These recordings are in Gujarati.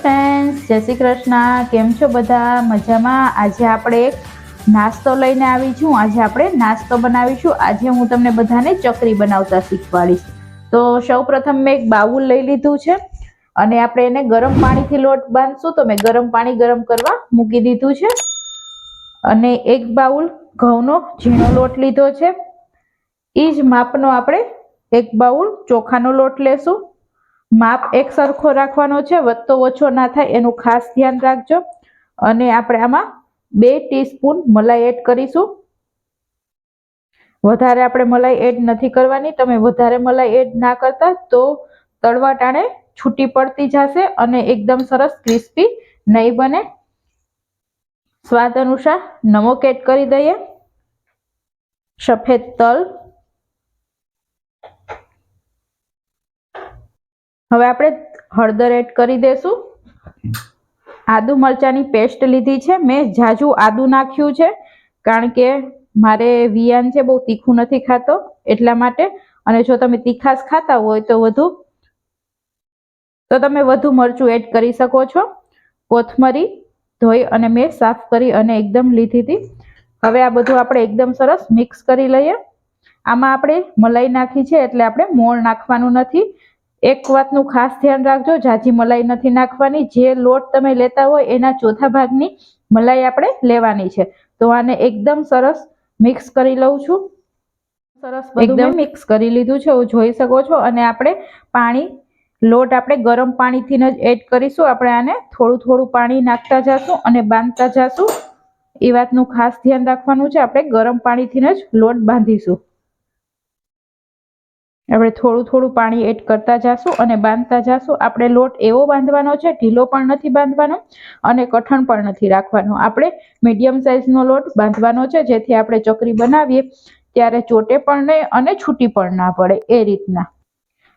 ફ્રેન્ડ્સ જય શ્રી કૃષ્ણ. કેમ છો બધા? મજામાં? આજે આપણે એક નાસ્તો લઈને આવી છું. આજે આપણે નાસ્તો બનાવીશું. આજે હું તમને બધાને ચકરી બનાવતા શીખવાડીશ. તો સૌપ્રથમ મેં એક બાઉલ લઈ લીધું છે અને આપણે એને ગરમ પાણીથી લોટ બાંધશું. તો મેં ગરમ પાણી ગરમ કરવા મૂકી દીધું છે. અને એક બાઉલ ઘઉંનો ઝીણો લોટ લીધો છે. એ જ માપનો આપણે એક બાઉલ ચોખાનો લોટ લેશું. માપ એક સરખો રાખવાનો છે, વધતો ઓછો ના થાય એનું ખાસ ધ્યાન રાખજો. અને આપણે આમાં બે ટીસ્પૂન મલાઈ એડ કરીશું. વધારે આપણે મલાઈ એડ નથી કરવાની. તમે વધારે મલાઈ એડ ના કરતા તો તળવા ટાણે છૂટી પડતી જશે અને એકદમ સરસ ક્રિસ્પી નહીં બને. સ્વાદ અનુસાર નમક એડ કરી દઈએ. સફેદ તલ હવે આપણે હળદર એડ કરી દેશું. આદુ મરચાંની પેસ્ટ લીધી છે. મેં ઝાઝું આદુ નાખ્યું છે, કારણ કે મારે વિયાન છે, બહુ તીખું નથી ખાતો એટલા માટે. અને જો તમે તીખાશ ખાતા હોય તો વધુ, તો તમે વધુ મરચું એડ કરી શકો છો. કોથમરી, ધોઈ અને મેં સાફ કરી અને એકદમ લીધી હતી. હવે આ બધું આપણે એકદમ સરસ મિક્સ કરી લઈએ. આમાં આપણે મલાઈ નાખી છે, એટલે આપણે મોણ નાખવાનું નથી. એક વાતનું ખાસ ધ્યાન રાખજો જાજી મલાઈ નથી નાખવાની જે લોટ તમે લેતા હોય એના ચોથા ભાગની મલાઈ આપણે લેવાની છે. તો આને એકદમ સરસ મિક્સ કરી લઉં છું. સરસ એકદમ. મિક્સ કરી લીધું છે જોઈ શકો છો. અને આપણે પાણી લોટ આપણે ગરમ પાણીથી જ એડ કરીશું. આપણે આને થોડું થોડું પાણી નાખતા જશું અને બાંધતા જશું. એ વાતનું ખાસ ધ્યાન રાખવાનું છે. આપણે ગરમ પાણીથી જ લોટ બાંધીશું. આપણે થોડું થોડું પાણી એડ કરતા જાશું અને બાંધતા જાશું. આપણે લોટ એવો બાંધવાનો છે, ઢીલો પણ નથી બાંધવાનો અને કઠણ પણ નથી રાખવાનો. આપણે મીડિયમ સાઇઝનો લોટ બાંધવાનો છે, જેથી આપણે ચકરી બનાવીએ ત્યારે ચોટે પણ નહીં અને છૂટી પણ ના પડે એ રીતના.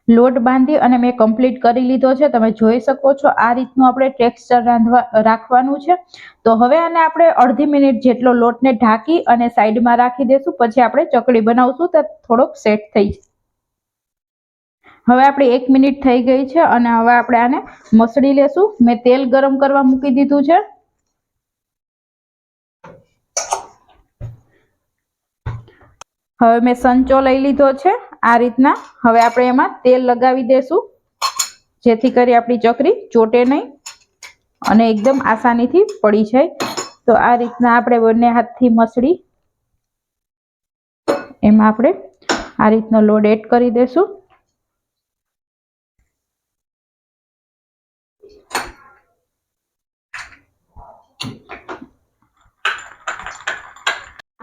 લોટ બાંધી અને મેં કમ્પ્લીટ કરી લીધો છે. તમે જોઈ શકો છો આ રીતનું આપણે ટેક્સચર રાંધવા, રાખવાનું છે. તો હવે આને આપણે અડધી મિનિટ જેટલો લોટને ઢાંકી અને સાઈડમાં રાખી દેશું. પછી આપણે ચકડી બનાવશું તો થોડોક સેટ થઈ જાય હવે આપણી એક મિનિટ થઈ ગઈ છે અને હવે આપણે આને મસળી લેશું. મેં તેલ ગરમ કરવા મૂકી દીધું છે. હવે મેં સંચો લઈ લીધો છે આ રીતના. હવે આપણે એમાં તેલ લગાવી દેશું. જેથી કરી આપણી ચકરી ચોટે નહીં અને એકદમ આસાનીથી પડી જાય. તો આ રીતના આપણે બંને હાથથી મસળી એમાં આપણે આ રીતનો લોડ એડ કરી દેશું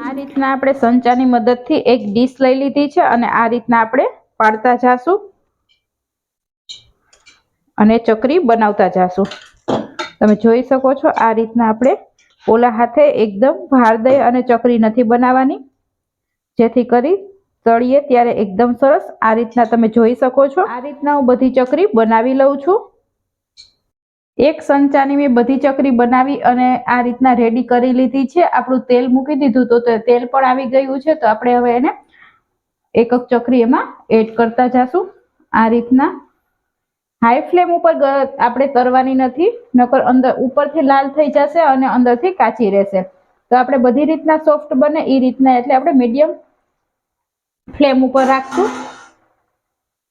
આ રીતના આપણે સંચાની મદદથી એક ડીશ લઈ લીધી છે અને આ રીતના આપણે પાડતા જાશું. અને ચકરી બનાવતા જાશું. તમે જોઈ શકો છો આ રીતના આપણે ઓલા હાથે એકદમ ભાર દઈ અને ચકરી નથી બનાવવાની. જેથી કરી તળીએ ત્યારે એકદમ સરસ. આ રીતના તમે જોઈ શકો છો. આ રીતના હું બધી ચકરી બનાવી લઉં છું. એક સંચાની મેં બધી ચકરી બનાવી અને આ રીતના રેડી કરી લીધી છે. આપણું તેલ મૂકી દીધું તો તેલ પણ આવી ગયું છે. તો આપણે હવે એને એક એક ચકરી એમાં એડ કરતા જશું. આ રીતના હાઈ ફ્લેમ ઉપર આપણે તરવાની નથી, નકર અંદર ઉપરથી લાલ થઈ જશે અને અંદરથી કાચી રહેશે. તો આપણે બધી રીતના સોફ્ટ બને એ રીતના, એટલે આપણે મીડિયમ ફ્લેમ ઉપર રાખશું.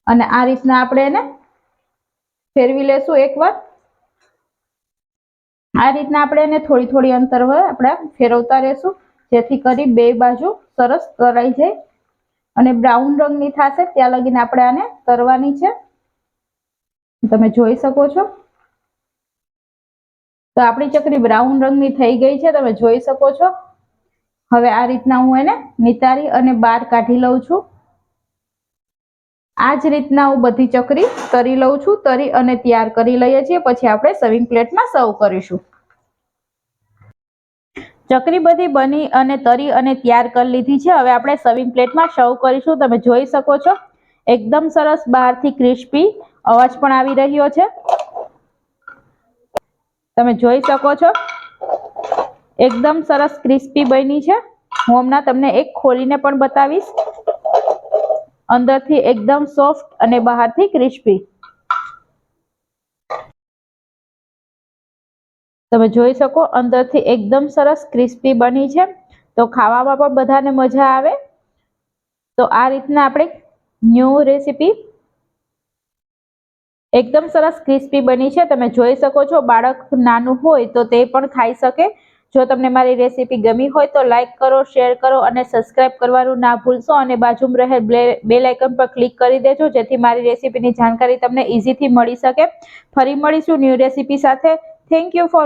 અને આ રીતના આપણે એને ફેરવી લેશું એકવાર. આ રીતના આપણે એને થોડી થોડી અંતર આપણે ફેરવતા રહેશું, જેથી કરી બે બાજુ સરસ તરાઈ જાય. અને બ્રાઉન રંગની થશે, ત્યાં લગીને આપણે આને તરવાની છે. તમે જોઈ શકો છો. તો આપણી ચકરી બ્રાઉન રંગની થઈ ગઈ છે, તમે જોઈ શકો છો. હવે આ રીતના હું એને નિતારી અને બહાર કાઢી લઉં છું. આ જ રીતના હું બધી ચકરી તરી લઉં છું, તરી અને તૈયાર કરી લઈએ છીએ, પછી આપણે સર્વિંગ પ્લેટમાં સર્વ કરીશું. ચકરી બધી બની અને તરી અને તૈયાર કરી લીધી છે, હવે આપણે સર્વિંગ પ્લેટમાં સર્વ કરીશું. તમે જોઈ શકો છો, એકદમ સરસ બહારથી ક્રિસ્પી અવાજ પણ આવી રહ્યો છે. તમે જોઈ શકો છો, એકદમ સરસ ક્રિસ્પી બની છે. હું હમણાં તમને એક ખોલીને પણ બતાવીશ. અંદરથી એકદમ સોફ્ટ અને બહારથી ક્રિસ્પી. તમે જોઈ શકો અંદરથી એકદમ સરસ ક્રિસ્પી બની છે. તો ખાવામાં પણ બધાને મજા આવે. તો આ રીતના આપણે ન્યૂ રેસીપી એકદમ સરસ ક્રિસ્પી બની છે. તમે જોઈ શકો છો બાળક નાનું હોય તો તે પણ ખાઈ શકે. જો તમને મારી રેસીપી ગમી હોય તો લાઈક કરો, શેર કરો અને સબસ્ક્રાઇબ કરવાનું ના ભૂલશો. અને બાજુમાં રહેલ બેલ આઇકન પર ક્લિક કરી દેજો, જેથી મારી રેસીપીની જાણકારી તમને ઇઝીથી મળી શકે. ફરી મળીશું ન્યૂ રેસીપી સાથે. Thank you for